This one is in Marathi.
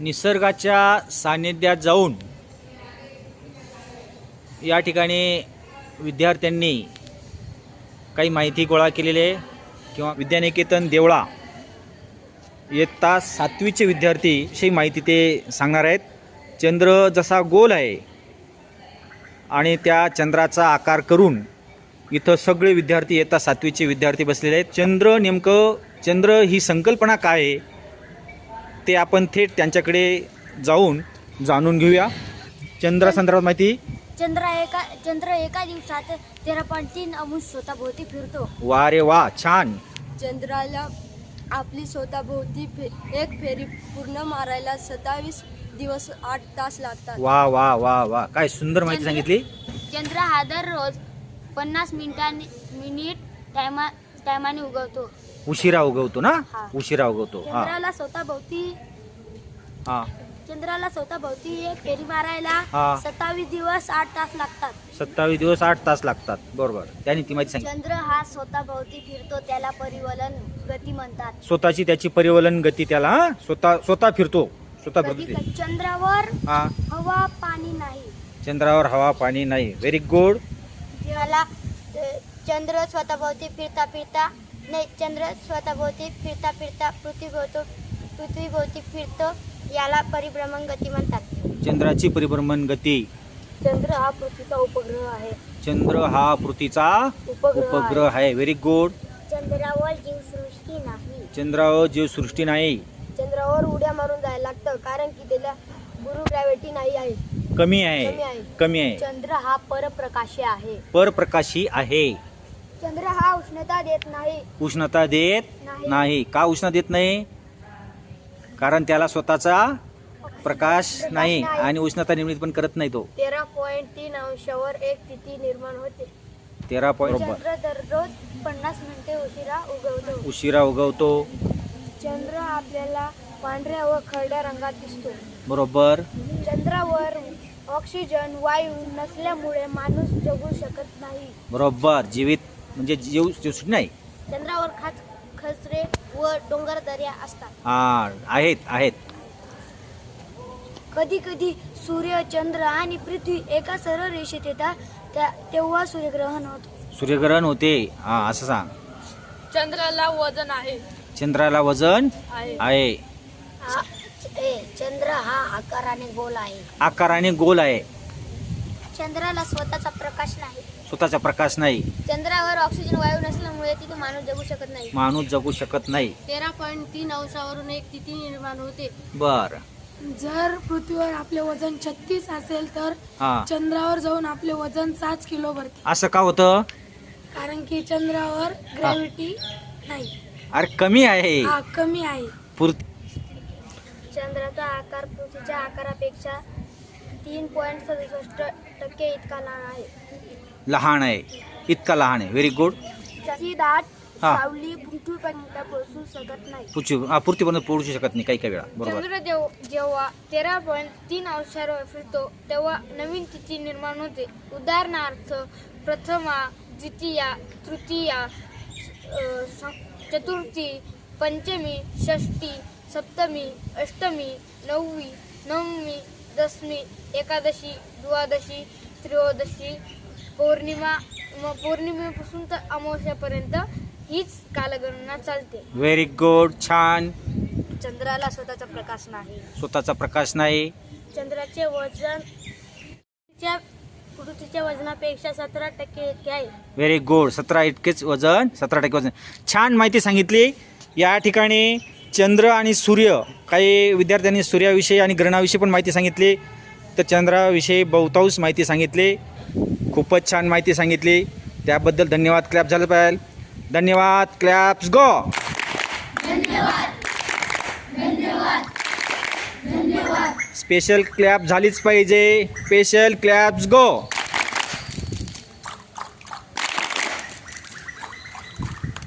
निसर्गाच्या सान्निध्यात जाऊन या ठिकाणी विद्यार्थ्यांनी काही माहिती गोळा केलेली आहे. किंवा विद्यानिकेतन देवळा इयत्ता सातवीचे विद्यार्थी अशी माहिती ते सांगणार आहेत. चंद्र जसा गोल आहे आणि त्या चंद्राचा आकार करून इथं सगळे विद्यार्थी इयत्ता सातवीचे विद्यार्थी बसलेले आहेत. चंद्र नेमकं चंद्र ही संकल्पना काय आहे? ते आपण थेट त्यांच्याकडे जाऊन जाणून घेऊया. चंद्रासंदर्भात माहिती. चंद्र एका चंद्र एका दिवसात तेरा पॉईंट तीन अंश स्वतःभोवती फिरतो. वा रे वा छान. चंद्राला आपली स्वतःभोवती फे एक फेरी पूर्ण मारायला सत्तावीस दिवस आठ तास लागतात. वा वा वा वा. काय सुंदर माहिती सांगितली. चंद्र हा दररोज पन्नास मिनिटांनी मिनिट टायमा टायमाने उगवतो. उशिरा उगवतो ना? हा. उशिरा उगवतो. हा. चंद्राला स्वतःभोवती हा. चंद्राला स्वतःभोवती एक फेरी मारायला हा. सत्तावीस दिवस आठ तास लागतात. सत्तावीस दिवस आठ तास लागतात. बरोबर. त्याने ती माहिती सांगितली. चंद्र हा स्वतःभोवती फिरतो त्याला परिवलन गती म्हणतात. स्वतःची त्याची परिवलन गती त्याला हा? स्वतः स्वतः फिरतो. स्वतः फिरतो कधी चंद्रावर हा. हवा पाणी नाही. चंद्रावर हवा पाणी नाही. व्हेरी गुड मला चंद्र स्वतःभोवती फिरता फिरता नाही चंद्र स्वतःभोवती फिरता फिरता पृथ्वीभोवतो पृथ्वीभोवती फिरतो याला परिभ्रमण गती म्हणतात. चंद्राची परिभ्रमण गती. चंद्र हा पृथ्वीचा उपग्रह आहे. चंद्र हा पृथ्वीचा उपग्रह उपग्रह आहे. व्हेरी गुड चंद्रावर जीवसृष्टी नाही. चंद्रावर जीवसृष्टी नाही. चंद्रावर उड्या मारून जायला लागतं कारण की त्याला गुरु ग्रॅव्हिटी नाही आहे. कमी कमी आहे आहे. कमी आहे. चंद्र हा परप्रकाशी आहे. परप्रकाशी आहे. चंद्र हा उष्णता देत नाही. उष्णता देत नाही. नाही. का उष्णता देत नाही? कारण त्याला स्वतःचा प्रकाश नाही नाही. आणि उष्णता निर्मित पण करत नाही तो. तेरा पॉईंट तीन अंशावर एक तिथी निर्माण होते. तेरा पॉईंट चंद्र दररोज पन्नास मिनिटे उशिरा उगवतो. उशिरा उगवतो. चंद्र आपल्याला पांढऱ्या व खरड्या रंगात दिसतो. बरोबर. चंद्रावर ऑक्सिजन वायू नसल्यामुळे माणूस जगू शकत नाही. बरोबर. जीवित म्हणजे जीव जीवसृष्टी नाही. चंद्रावर खाच खचरे व डोंगर दऱ्या असतात. हा आहेत आहेत. कधी कधी सूर्य चंद्र आणि पृथ्वी एका सरळ रेषेत येतात त्या तेव्हा सूर्यग्रहण होते. सूर्यग्रहण होते. हा असं सांग. चंद्राला वजन आहे. चंद्राला वजन आहे. आहे. चंद्र हा आकाराने गोल आहे. आकाराने गोल आहे. चंद्राला स्वतःचा प्रकाश नाही. स्वतःचा प्रकाश नाही. चंद्रावर ऑक्सिजन वायू नसल्यामुळे तिथे माणूस जगू शकत नाही. माणूस जगू शकत नाही. तेरा पॉईंट तीन अंशावरून एक तिथी निर्माण होते. बर. जर पृथ्वीवर आपले वजन छत्तीस असेल तर हा. चंद्रावर जाऊन आपले वजन सात किलो भरते. असं का होतं? कारण की चंद्रावर ग्रॅव्हिटी नाही. अरे कमी आहे. हा कमी आहे. पुर चंद्राचा आकार पृथ्वीच्या आकारापेक्षा तीन पॉईंट सदुसष्ट टक्के इतका लहान आहे. लहान आहे. इतका लहान आहे. व्हेरी गुड ही दाट हा. सावली पृथ्वीपर्यंत पोहोचू शकत नाही. पृथ्वी हा पृथ्वीपर्यंत पोहोचू शकत नाही. काही काही वेळा. बरोबर. चंद्र जेव्हा तेरा पॉईंट तीन अंशावर फिरतो तेव्हा नवीन तिथी निर्माण होते. उदाहरणार्थ प्रथमा द्वितीया तृतीया अ, स- चतुर्थी पंचमी षष्टी सप्तमी अष्टमी नववी नवमी दशमी एकादशी द्वादशी त्रयोदशी पौर्णिमा पौर्णिमेपासून तर अमावस्यापर्यंत हीच कालगणना चालते. व्हेरी गुड छान. चंद्राला स्वतःचा प्रकाश नाही. स्वतःचा प्रकाश नाही. चंद्राचे वजन च्या पृथ्वीच्या वजनापेक्षा सतरा टक्के इतके आहे. व्हेरी गुड सतरा इतकेच वजन सतरा टक्के वजन. छान माहिती सांगितली. या ठिकाणी चंद्र आणि सूर्य काही विद्यार्थ्यांनी सूर्याविषयी आणि ग्रहणाविषयी पण माहिती सांगितली. तर चंद्राविषयी बहुतांश माहिती सांगितली. खूपच छान माहिती सांगितली. त्याबद्दल धन्यवाद क्लॅप झालं पाहिजे. धन्यवाद क्लॅप्स गो स्पेशल क्लॅप झालीच पाहिजे. स्पेशल क्लॅप्स गो